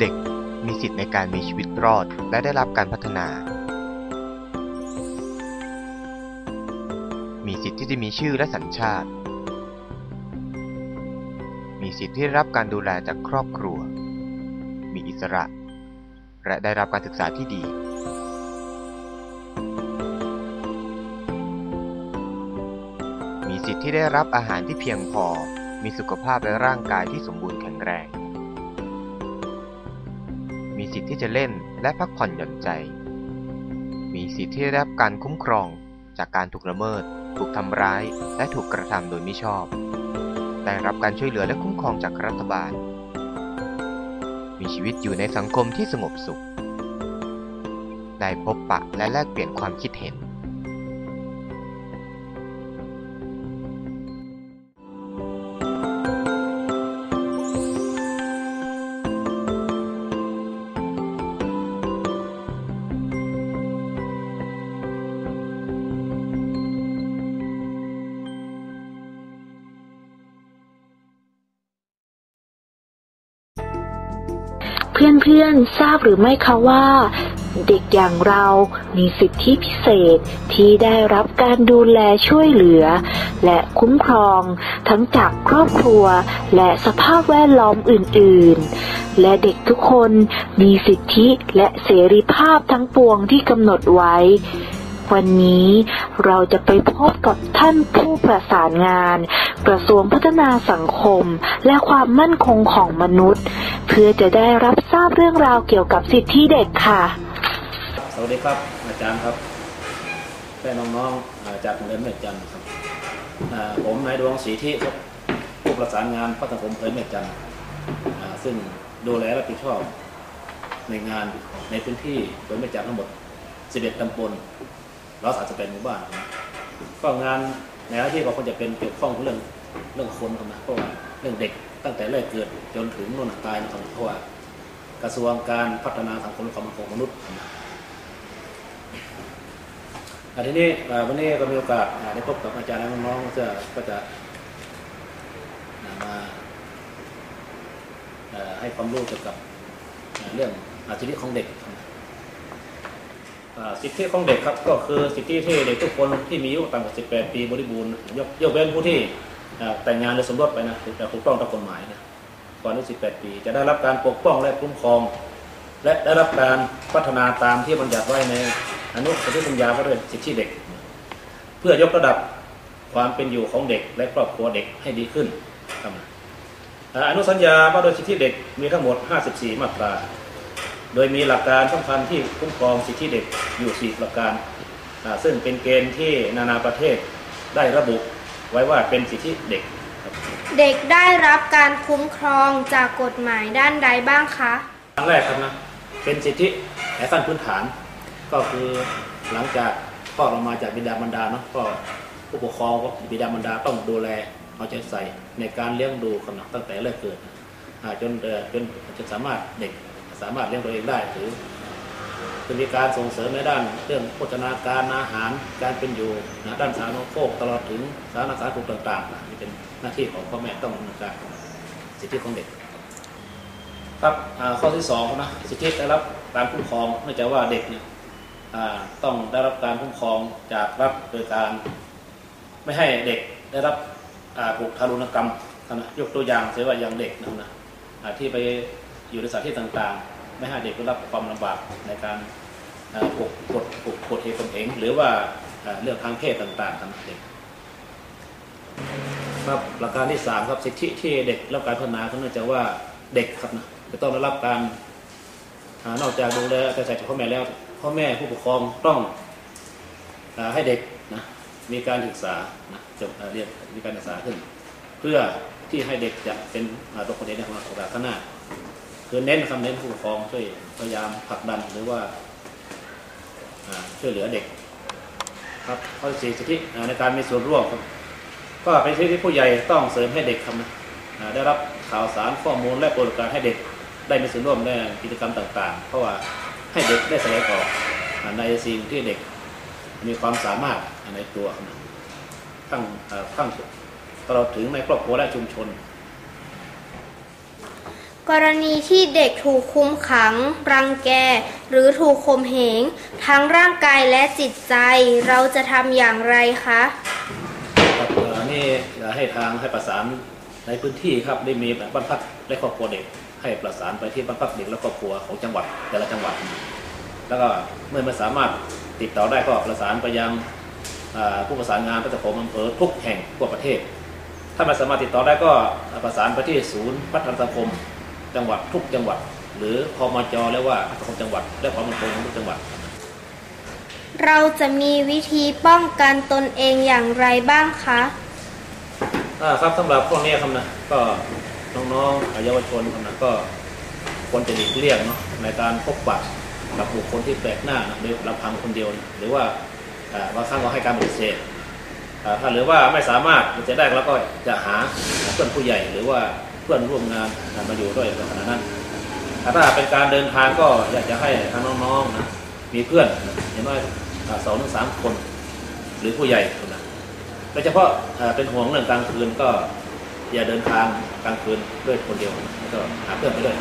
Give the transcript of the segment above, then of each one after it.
เด็กมีสิทธิในการมีชีวิตรอดและได้รับการพัฒนา มีสิทธิที่จะมีชื่อและสัญชาติ มีสิทธิที่ได้รับการดูแลจากครอบครัว มีอิสระ และได้รับการศึกษาที่ดีมีสิทธิที่ได้รับอาหารที่เพียงพอ มีสุขภาพและร่างกายที่สมบูรณ์แข็งแรง ทธิที่จะเล่นและพักผ่อนหย่อนใจ มีสิทธิที่ได้รับการคุ้มครองจากการถูกละเมิด ถูกทำร้าย และถูกกระทำโดยมิชอบ ได้รับการช่วยเหลือและคุ้มครองจากรัฐบาล มีชีวิตอยู่ในสังคมที่สงบสุข ได้พบปะและแลกเปลี่ยนความคิดเห็น เพื่อนๆทราบหรือไม่คะว่า เด็กอย่างเรามีสิทธิพิเศษที่ได้รับการดูแลช่วยเหลือ และคุ้มครอง ทั้งจากครอบครัว และสภาพแวดล้อมอื่น ๆ และเด็กทุกคนมีสิทธิและเสรีภาพทั้งปวงที่กำหนดไว้วันนี้เราจะไปพบกับท่านผู้ประสานงาน กระทรวงพัฒนาสังคม และความมั่นคงของมนุษย์ เพื่อจะได้รับทราบเรื่องราวเกี่ยวกับสิทธิเด็กค่ะ สวัสดีครับ อาจารย์ครับและน้องๆจากโรงเรียนเมฆจันทร์ครับผมนายดวงศรีที่ครับผู้ประสานงานพัฒนาคมเผยเมฆจันทร์ซึ่งดูแลรับผิดชอบในงานในพื้นที่เผยเมฆจันทร์ทั้งหมด 11ตำบลร้อยสามสิบแปดหมู่บ้าน ก็งาน ในหน้าที่ก็คงจะเป็นเกี่ยวข้องเรื่องเรื่องคนนะเพราะว่าเรื่องเด็กตั้งแต่แรกเกิดจนถึงนู่นตายนะครับเพราะว่ากระทรวงการพัฒนาสังคมและความมั่นคงมนุษย์อาทีนี้วันนี้ก็มีโอกาสได้พบกับอาจารย์และน้องๆจะก็จะมาให้ความรู้เกี่ยวกับเรื่องอาสิทธิของเด็ก สิทธิของเด็กครับก็คือสิทธิที่เด็กทุกคนที่มีอายุต่ำกว่า 18 ปีบริบูรณ์ยกยกเว้นผู้ที่แต่งงานหรือสมรสไปนะถูกถูกต้องตามกฎหมายนะก่อนอายุ18 ปี จะได้รับการปกป้องและคุ้มครอง และได้รับการพัฒนาตามที่บัญญัติไว้ในอนุสัญญาสัญญาว่าด้วยสิทธิเด็ก เพื่อยกระดับความเป็นอยู่ของเด็กและครอบครัวเด็กให้ดีขึ้นครับอ่าอนุสัญญาว่าด้วยสิทธิเด็กมีทั้งหมด 54 มาตรา โดยมีหลักการสำคัญที่คุ้มครองสิทธิเด็กอยู่4ประการอ่าซึ่งเป็นเกณฑ์ที่นานาประเทศได้ระบุไว้ว่าเป็นสิทธิเด็ก เด็กได้รับการคุ้มครองจากกฎหมายด้านใดบ้างคะครั้งแรกครับนะเป็นสิทธิในขั้นพื้นฐาน ก็คือหลังจากคลอดออกมาจากบิดามารดาเนาะก็ผู้ปกครองก็บิดามารดาต้องดูแลเอาใจใส่ในการเลี้ยงดูขนาดตั้งแต่แรกเกิดอ่าจนเอ่อจนจนสามารถเด็ก สามารถเลี้ยงตัวเองได้หรือจะมีการส่งเสริมในด้านเรื่องโภชนาการอาหารการเป็นอยู่นะด้านสาธารณโภคตลอดถึงสาธารณสาธารณสุขต่างๆนะนี่เป็นหน้าที่ของพ่อแม่ต้องดำเนินการสิทธิของเด็ก ครับข้อที่สองนะสิทธิได้รับการคุ้มครองเนื่องจากว่าเด็กเนี่ยต้องได้รับการคุ้มครองจากรัฐโดยการ ไม่ให้เด็กได้รับอ่าถูกทารุณกรรมนะยกตัวอย่างเสียว่าอย่างเด็กนะนะที่ไปอยู่ในสถานที่ต่างๆ ไม่ให้เด็กได้รับความลำบากในการอ่าถูกกดถูกกดเหตุข่มเหงหรือว่าเรื่องทางเพศต่างๆครับเด็กครับหลักการที่สามครับสิทธิที่เด็กรับการพัฒนาก็เนื่องจากว่าเด็กครับนะจะต้องได้รับการนอกจากดูแลอาใจใส่จากพ่อแม่แล้วพ่อแม่ผู้ปกครองต้องให้เด็กนะมีการศึกษานะจบเรียนมีการศึกษาขึ้น เพื่อที่ให้เด็กจะเป็นตัวคนเด็กในองโอกาสข้างหน้า คือเน้นคำเน้นผู้ปกครองช่วยพยายามผลักดันหรือว่าช่วยเหลือเด็ก ครับข้อสี่สิทธิในการมีส่วนร่วมก็เป็นสิทธิที่ผู้ใหญ่ต้องเสริมให้เด็กครับได้รับข่าวสารข้อมูลและบริการให้เด็กได้มีส่วนร่วมในกิจกรรมต่างๆ เพราะว่าให้เด็กได้แสดงออกในสิ่งที่เด็กมีความสามารถในตัวทั้งทั้งตลอดถึงในครอบครัวและชุมชน กรณีที่เด็กถูกคุมขัง รังแก หรือถูกข่มเหง ทั้งร่างกายและจิตใจ เราจะทำอย่างไรคะครับเอ่อนี่จะให้ทางให้ประสานในพื้นที่ครับได้มีบ้านพักและครอบครัวเด็ก ให้ประสานไปที่บ้านพักเด็กและครอบครัวของจังหวัดแต่ละจังหวัด แล้วก็เมื่อไม่สามารถติดต่อได้ก็ประสานไปยังอ่าผู้ประสานงานประสมอำเภอทุกแห่งทั่วประเทศ ถ้าไม่สามารถติดต่อได้ก็ประสานไปที่ศูนย์พัฒนาสังคม จังหวัดทุกจังหวัด หรือพมจเรียกว่าพัฒนาสังคมจังหวัด และความมั่นคงของทุกจังหวัด เราจะมีวิธีป้องกันตนเองอย่างไรบ้างคะอ่าครับสำหรับพวกนี้ครับนะก็น้องๆเยาวชนครับนะก็ควรจะหลีกเลี่ยงเนาะในการพบปะกับบุคคลที่แปลกหน้านะโดยลำพังคนเดียวนะหรือว่าอ่าบางครั้งก็ให้การปฏิเสธอ่าถ้าหรือว่าไม่สามารถจะได้แล้วก็จะหาเพื่อนผู้ใหญ่หรือว่าเพื่อนร่วมงานมาอยู่ด้วยในขณะนั้นถ้าเป็นการเดินทางก็อยากจะให้ทางน้องๆนะมีเพื่อนอย่างน้อยสองถึงสามคน หรือผู้ใหญ่คนนะโดยเฉพาะเป็นห่วงเรื่องกลางคืนก็อย่าเดินทางกลางคืนด้วยคนเดียวแล้วก็หาเพื่อนไปด้วย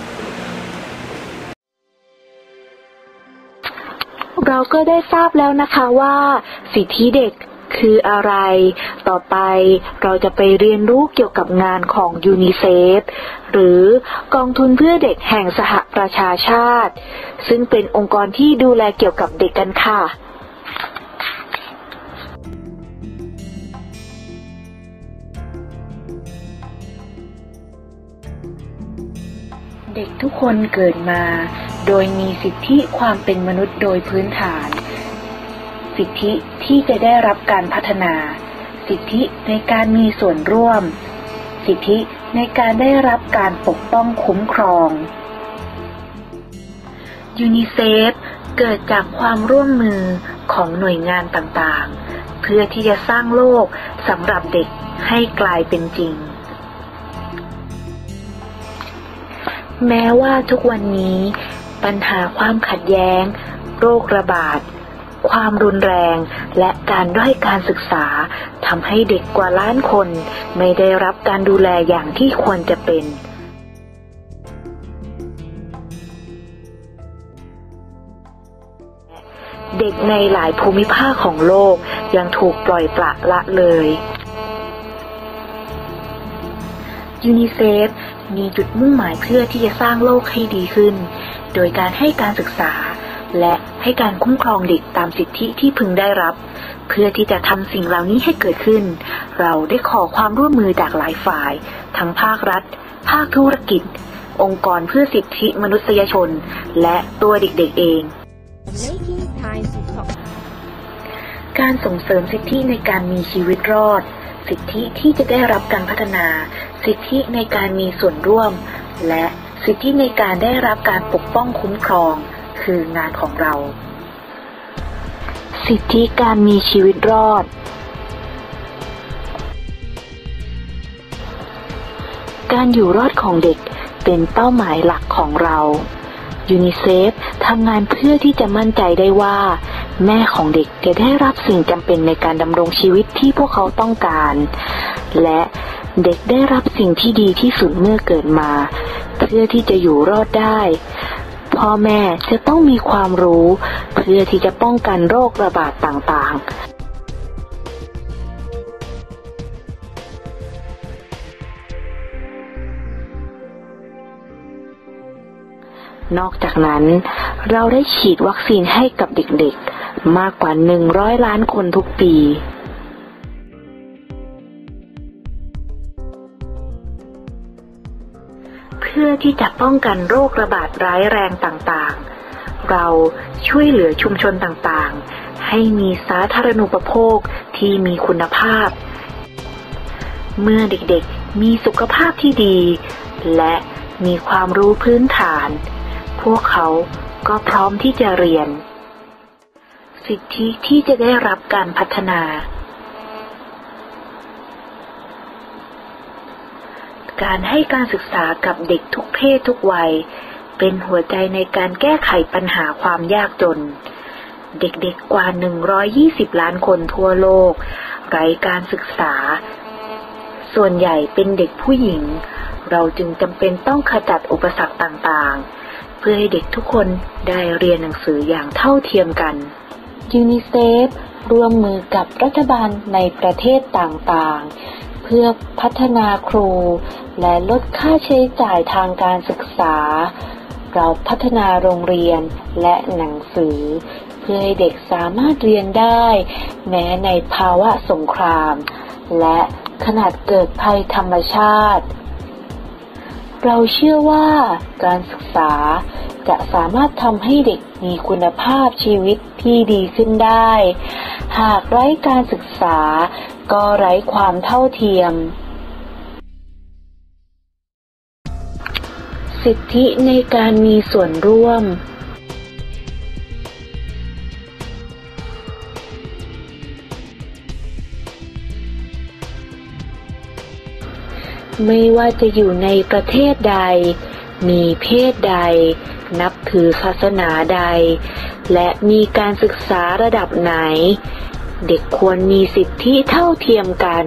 เราก็ได้ทราบแล้วนะคะว่าสิทธิเด็ก คืออะไร ต่อไปเราจะไปเรียนรู้เกี่ยวกับงานของยูนิเซฟหรือกองทุนเพื่อเด็กแห่งสหประชาชาติ ซึ่งเป็นองค์กรที่ดูแลเกี่ยวกับเด็กกันค่ะเด็กทุกคนเกิดมา โดยมีสิทธิความเป็นมนุษย์โดยพื้นฐาน สิทธิที่จะได้รับการพัฒนา สิทธิในการมีส่วนร่วม สิทธิในการได้รับการปกป้องคุ้มครองยูนิเซฟเกิดจากความร่วมมือของหน่วยงานต่างๆ เพื่อที่จะสร้างโลกสำหรับเด็กให้กลายเป็นจริง แม้ว่าทุกวันนี้ ปัญหาความขัดแย้ง โรคระบาด ความรุนแรง และการด้อยการศึกษาทำให้เด็กกว่าล้านคน ไม่ได้รับการดูแลอย่างที่ควรจะเป็นเด็กในหลายภูมิภาคของโลกยังถูกปล่อยปละละเลยยูนิเซฟมีจุดมุ่งหมายเพื่อที่จะสร้างโลกให้ดีขึ้น โดยการให้การศึกษา และ ให้การคุ้มครองเด็กตามสิทธิที่พึงได้รับ เพื่อที่จะทำสิ่งเหล่านี้ให้เกิดขึ้น เราได้ขอความร่วมมือจากหลายฝ่าย ทั้งภาครัฐ ภาคธุรกิจ องค์กรเพื่อสิทธิมนุษยชน และตัวเด็กๆเองการส่งเสริมสิทธิในการมีชีวิตรอด สิทธิที่จะได้รับการพัฒนา สิทธิในการมีส่วนร่วม และสิทธิในการได้รับการปกป้องคุ้มครอง คืองานของเรา สิทธิการมีชีวิตรอด การอยู่รอดของเด็กเป็นเป้าหมายหลักของเรายูนิเซฟทำงานเพื่อที่จะมั่นใจได้ว่า แม่ของเด็กจะได้รับสิ่งจำเป็นในการดำรงชีวิตที่พวกเขาต้องการ และเด็กได้รับสิ่งที่ดีที่สุดเมื่อเกิดมา เพื่อที่จะอยู่รอดได้ พ่อแม่จะต้องมีความรู้ เพื่อที่จะป้องกันโรคระบาดต่างๆนอกจากนั้น เราได้ฉีดวัคซีนให้กับเด็กๆ มากกว่า 100 ล้านคนทุกปี พื่อที่จะป้องกันโรคระบาดร้ายแรงต่างๆ เราช่วยเหลือชุมชนต่างๆ ให้มีสาธารณูปโภคที่มีคุณภาพ เมื่อเด็กๆมีสุขภาพที่ดี และมีความรู้พื้นฐาน พวกเขาก็พร้อมที่จะเรียน สิทธิที่จะได้รับการพัฒนา การให้การศึกษากับเด็กทุกเพศทุกวัย เป็นหัวใจในการแก้ไขปัญหาความยากจน เด็กๆกว่า 120 ล้านคนทั่วโลก ไร้การศึกษา ส่วนใหญ่เป็นเด็กผู้หญิง เราจึงจำเป็นต้องขจัดอุปสรรคต่างๆ เพื่อให้เด็กทุกคนได้เรียนหนังสืออย่างเท่าเทียมกันยูนิเซฟร่วมมือกับรัฐบาลในประเทศต่างๆ พื่อพัฒนาครู และลดค่าใช้จ่ายทางการศึกษา เราพัฒนาโรงเรียนและหนังสือ เพื่อให้เด็กสามารถเรียนได้ แม้ในภาวะสงคราม และขนาดเกิดภัยธรรมชาติ เราเชื่อว่าการศึกษาจะสามารถทำให้เด็กมีคุณภาพชีวิตที่ดีขึ้นได้ หากไร้การศึกษา ก็ไร้ความเท่าเทียม สิทธิในการมีส่วนร่วม ไม่ว่าจะอยู่ในประเทศใด มีเพศใด นับถือศาสนาใด และมีการศึกษาระดับไหน เด็กควรมีสิทธิเท่าเทียมกัน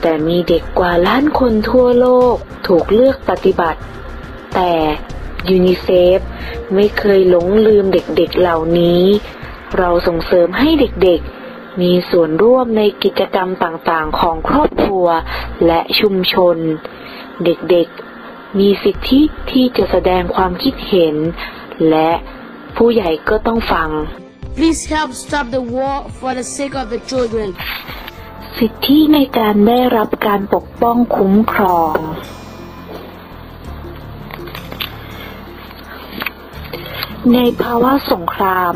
แต่มีเด็กกว่าล้านคนทั่วโลกถูกเลือกปฏิบัติ แต่ยูนิเซฟไม่เคยหลงลืมเด็กๆเหล่านี้ เราส่งเสริมให้เด็กๆ มีส่วนร่วมในกิจกรรมต่างๆ ของครอบครัวและชุมชน เด็กๆ มีสิทธิที่จะแสดงความคิดเห็น และผู้ใหญ่ก็ต้องฟัง Please help stop the war for the sake of the children. สิทธิในการได้รับการปกป้องคุ้มครอง ในภาวะสงคราม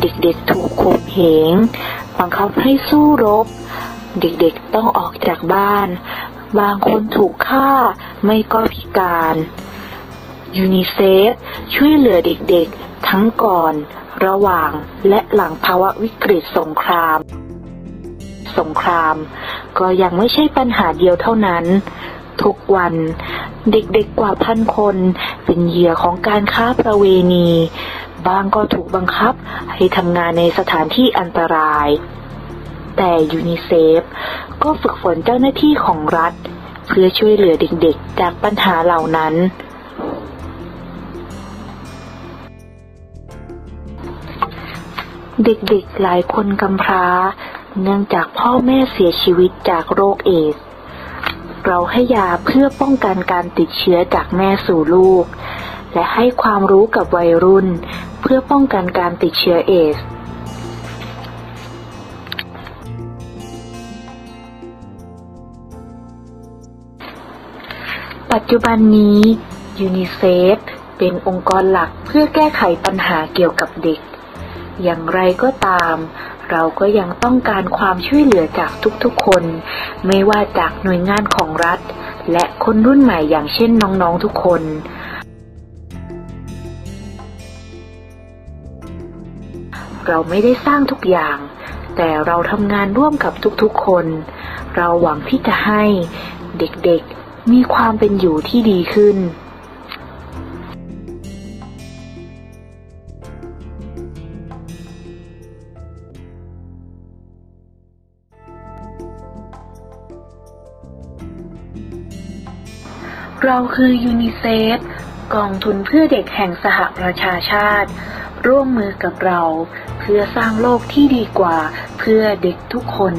เด็กๆถูกข่มเหงบังคับให้สู้รบ เด็กๆต้องออกจากบ้าน บางคนถูกฆ่าไม่ก็พิการยูนิเซฟช่วยเหลือเด็กๆ ทั้งก่อน ระหว่างและหลังภาวะวิกฤตสงคราม สงคราม ก็ยังไม่ใช่ปัญหาเดียวเท่านั้น ทุกวันเด็กๆกว่าพันคนเป็นเหยื่อของการค้าประเวณี บางก็ถูกบังคับให้ทำงานในสถานที่อันตราย แต่ยูนิเซฟก็ฝึกฝนเจ้าหน้าที่ของรัฐ เพื่อช่วยเหลือเด็กๆ จากปัญหาเหล่านั้น เด็กๆหลายคนกำพร้า เนื่องจากพ่อแม่เสียชีวิตจากโรคเอดส์เราให้ยาเพื่อป้องกันการติดเชื้อจากแม่สู่ลูก และให้ความรู้กับวัยรุ่น เพื่อป้องกันการติดเชื้อเอสปัจจุบันนี้ยูนิเซฟเป็นองค์กรหลักเพื่อแก้ไขปัญหาเกี่ยวกับเด็ก อย่างไรก็ตาม เราก็ยังต้องการความช่วยเหลือจากทุกๆคน ไม่ว่าจากหน่วยงานของรัฐ และคนรุ่นใหม่อย่างเช่นน้องๆทุกคนเราไม่ได้สร้างทุกอย่าง แต่เราทำงานร่วมกับทุกๆคน เราหวังที่จะให้เด็กๆมีความเป็นอยู่ที่ดีขึ้น เราคือยูนิเซฟกองทุนเพื่อเด็กแห่งสหประชาชาติ ร่วมมือกับเรา เพื่อสร้างโลกที่ดีกว่าเพื่อเด็กทุกคน